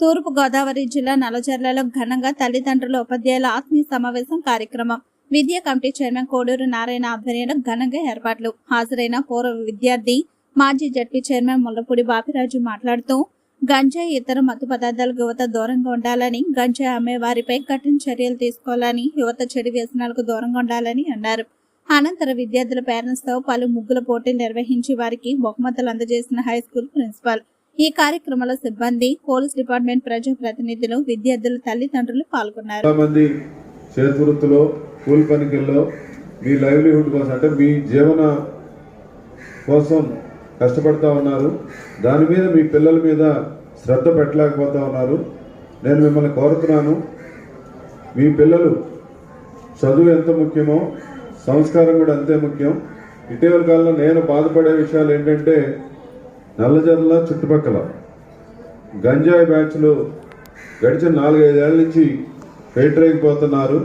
తూర్పు గోదావరి జిల్లా నలచర్లలో ఘనంగా తల్లిదండ్రుల ఉపాధ్యాయుల ఆత్మీయ సమావేశం కార్యక్రమం. విద్యా కమిటీ చైర్మన్ కోడూరు నారాయణ ఆధ్వర్యంలో ఘనంగా ఏర్పాట్లు. హాజరైన పూర్వ విద్యార్థి మాజీ జడ్పీ చైర్మన్ ముల్లపూడి బాపిరాజు మాట్లాడుతూ గంజాయి ఇతర మత్తు పదార్థాలకు యువత దూరంగా ఉండాలని గంజాయి అమ్మే వారిపై కఠిన చర్యలు తీసుకోవాలని యువత చెడు వ్యసనాలకు దూరంగా ఉండాలని అన్నారు. అనంతరం విద్యార్థుల పేరెంట్స్తో పలు ముగ్గుల పోటీలు నిర్వహించి వారికి బహుమతులు అందజేసిన హై స్కూల్ ప్రిన్సిపాల్ ఈ కార్యక్రమంలో సిబ్బంది పోలీస్ డిపార్ట్మెంట్ ప్రజా ప్రతినిధులు విద్యార్థుల తల్లిదండ్రులు పాల్గొన్నారు. చాలా మంది చేతి వృత్తిలో కూలి పనికిల్లో మీ లైవ్లీహుడ్ కోసం అంటే మీ జీవన కోసం కష్టపడతా ఉన్నారు. దాని మీద మీ పిల్లల మీద శ్రద్ధ పెట్టలేకపోతా ఉన్నారు. నేను మిమ్మల్ని కోరుతున్నాను. మీ పిల్లలు చదువు ఎంత ముఖ్యమో సంస్కారం కూడా అంతే ముఖ్యం. ఇటీవల కాలంలో నేను బాధపడే విషయాలు ఏంటంటే నల్లజర్ల చుట్టుపక్కల గంజాయి బ్యాచ్లు గడిచిన నాలుగైదేళ్ళ నుంచి పేటరైపోతున్నారు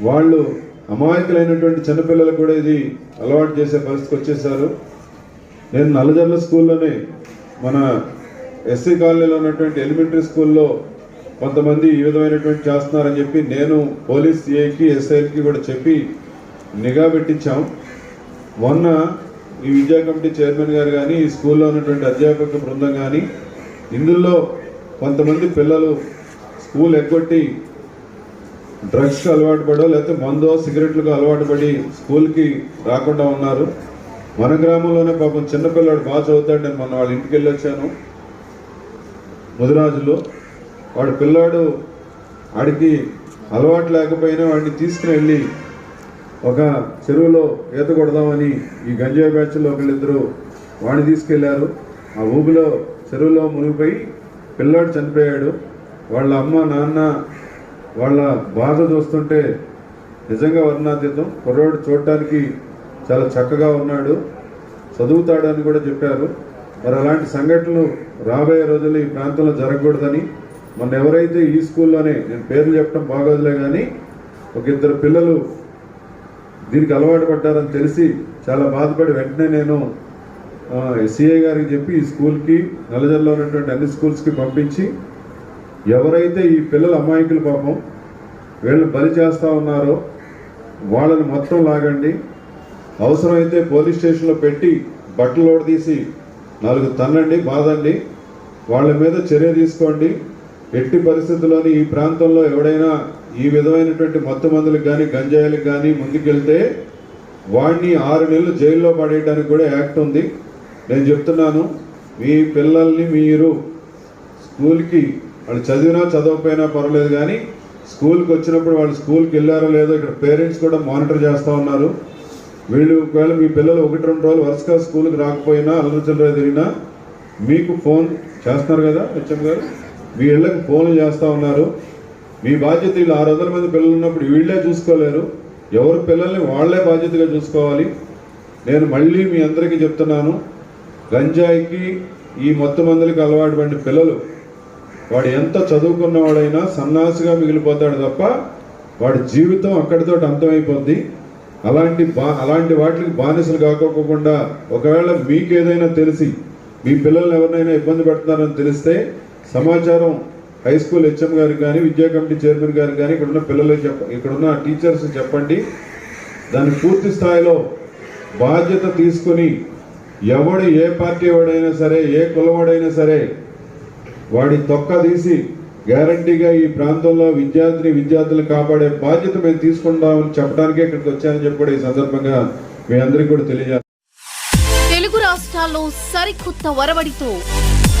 వాళ్ళు అమాయకులైనటువంటి చిన్నపిల్లలు కూడా ఇది అలవాటు చేసే పరిస్థితికి వచ్చేసారు. నేను నల్లజర్ల స్కూల్లోనే మన ఎస్సీ కాలనీలో ఉన్నటువంటి ఎలిమెంటరీ స్కూల్లో కొంతమంది ఈ విధమైనటువంటి చేస్తున్నారని చెప్పి నేను పోలీస్ సిఐకి ఎస్ఐకి కూడా చెప్పి నిఘా పెట్టించాం. మొన్న ఈ విద్యా కమిటీ చైర్మన్ గారు కానీ ఈ స్కూల్లో ఉన్నటువంటి అధ్యాపక బృందం కానీ ఇందులో కొంతమంది పిల్లలు స్కూల్ ఎగ్గొట్టి డ్రగ్స్కి అలవాటు పడో లేకపోతే మందో సిగరెట్లకు అలవాటు పడి స్కూల్కి రాకుండా ఉన్నారు. మన గ్రామంలోనే పాపం చిన్నపిల్లాడు బాగా చదువుతాడు. నేను మొన్న వాళ్ళ ఇంటికి వెళ్ళి వచ్చాను ముదిరాజులో. వాడు పిల్లాడు ఆడికి అలవాటు లేకపోయినా వాడిని తీసుకుని వెళ్ళి ఒక చెరువులో ఈత కొడదామని ఈ గంజాయి బ్యాచ్లో ఒకళ్ళిద్దరూ వాడిని తీసుకెళ్ళారు. ఆ ఊబిలో చెరువులో మునిగిపోయి పిల్లాడు చనిపోయాడు. వాళ్ళ అమ్మ నాన్న వాళ్ళ బాధ చూస్తుంటే నిజంగా వర్ణాతీతం. కుర్రోడు చూడటానికి చాలా చక్కగా ఉన్నాడు. చదువుతాడని కూడా చెప్పారు. మరి అలాంటి సంఘటనలు రాబోయే రోజుల్లో ఈ ప్రాంతంలో జరగకూడదని మొన్న ఎవరైతే ఈ స్కూల్లోనే నేను పేర్లు చెప్పడం బాగోదులే కానీ ఒక ఇద్దరు పిల్లలు దీనికి అలవాటు పడ్డారని తెలిసి చాలా బాధపడి వెంటనే నేను సిఐ గారికి చెప్పి ఈ స్కూల్కి నల్లజల్లో ఉన్నటువంటి అన్ని స్కూల్స్కి పంపించి ఎవరైతే ఈ పిల్లల అమాయకులు పాపం వీళ్ళు బలి చేస్తూ ఉన్నారో వాళ్ళని మొత్తం లాగండి. అవసరమైతే పోలీస్ స్టేషన్లో పెట్టి బట్టలు తీసి నాలుగు తన్నండి బాదండి. వాళ్ళ మీద చర్య తీసుకోండి. ఎట్టి పరిస్థితుల్లోని ఈ ప్రాంతంలో ఎవడైనా ఈ విధమైనటువంటి మత్తు మందులకు కానీ గంజాయిలకు కానీ ముందుకెళ్తే వాడిని ఆరు నెలలు జైల్లో పడేయడానికి కూడా యాక్ట్ ఉంది. నేను చెప్తున్నాను మీ పిల్లల్ని మీరు స్కూల్కి వాళ్ళు చదివినా చదవకపోయినా పర్వాలేదు కానీ స్కూల్కి వచ్చినప్పుడు వాళ్ళు స్కూల్కి వెళ్ళారో లేదో ఇక్కడ పేరెంట్స్ కూడా మానిటర్ చేస్తూ ఉన్నారు. వీళ్ళు ఒకవేళ మీ పిల్లలు ఒకటి రెండు రోజులు వరుసగా స్కూల్కి రాకపోయినా అల్లరి తిరిగినా మీకు ఫోన్ చేస్తున్నారు కదా హెచ్ఎం గారు? మీ ఇళ్ళకి ఫోన్లు చేస్తూ ఉన్నారు. మీ బాధ్యత వీళ్ళు ఆరు వందల మంది పిల్లలు ఉన్నప్పుడు వీళ్ళే చూసుకోలేరు. ఎవరు పిల్లల్ని వాళ్ళే బాధ్యతగా చూసుకోవాలి. నేను మళ్ళీ మీ అందరికీ చెప్తున్నాను గంజాయికి ఈ మొత్తం మందులకి అలవాటు పడిన పిల్లలు వాడు ఎంత చదువుకున్నవాడైనా సన్నాసిగా మిగిలిపోతాడు తప్ప వాడి జీవితం అక్కడితో అంతమైపోద్ది. అలాంటి బా అలాంటి వాటికి బానిసలు కాకోకుండా ఒకవేళ మీకు ఏదైనా తెలిసి మీ పిల్లల్ని ఎవరినైనా ఇబ్బంది పెడుతున్నారని తెలిస్తే సమాచారం హై స్కూల్ హెచ్ఎం గారికి కానీ విద్యా కమిటీ చైర్మన్ గారికి కానీ ఇక్కడున్న పిల్లలకి చెప్ప ఇక్కడున్న టీచర్స్ చెప్పండి. దాన్ని పూర్తి స్థాయిలో బాధ్యత తీసుకొని ఎవడు ఏ పార్టీ వాడైనా సరే ఏ కులవాడైనా సరే వాడి తొక్క తీసి గ్యారంటీగా ఈ ప్రాంతంలో విద్యార్థిని విద్యార్థులను కాపాడే బాధ్యత మేము తీసుకుంటామని చెప్పడానికే ఇక్కడికి వచ్చానని చెప్పి కూడా ఈ సందర్భంగా మీ అందరికీ కూడా తెలియజేస్తాను తెలుగు రాష్ట్రాల్లో సరికొత్త వరవడితో